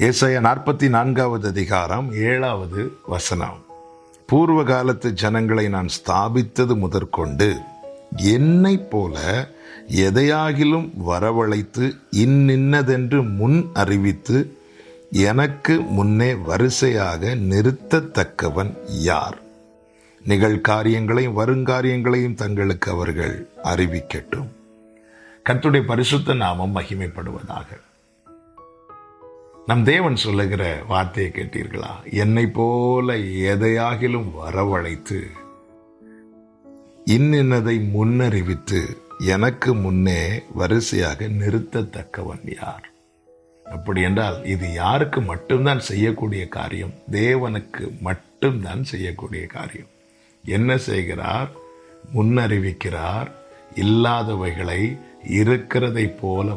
ஏசைய நாற்பத்தி நான்காவது அதிகாரம் ஏழாவது வசனம். பூர்வ காலத்து ஜனங்களை நான் ஸ்தாபித்தது முதற்கொண்டு என்னைப் போல எதையாகிலும் வரவழைத்து இன்னின்னதென்று முன் அறிவித்து எனக்கு முன்னே வரிசையாக நிறுத்தத்தக்கவன் யார்? நிகழ்காரியங்களையும் வருங்காரியங்களையும் தங்களுக்கு அவர்கள் அறிவிக்கட்டும். கத்துடைய பரிசுத்த நாமம் மகிமைப்படுவதாக. நம் தேவன் சொல்லுகிற வார்த்தையை கேட்டீர்களா? என்னை போல எதையாகிலும் வரவழைத்து இன்னின்னதை முன்னறிவித்து எனக்கு முன்னே வரிசையாக நிறுத்தத்தக்கவன் யார்? அப்படி என்றால் இது யாருக்கு மட்டும்தான் செய்யக்கூடிய காரியம்? தேவனுக்கு மட்டும்தான் செய்யக்கூடிய காரியம். என்ன செய்கிறார்? முன்னறிவிக்கிறார். இல்லாதவைகளை இருக்கிறதை போல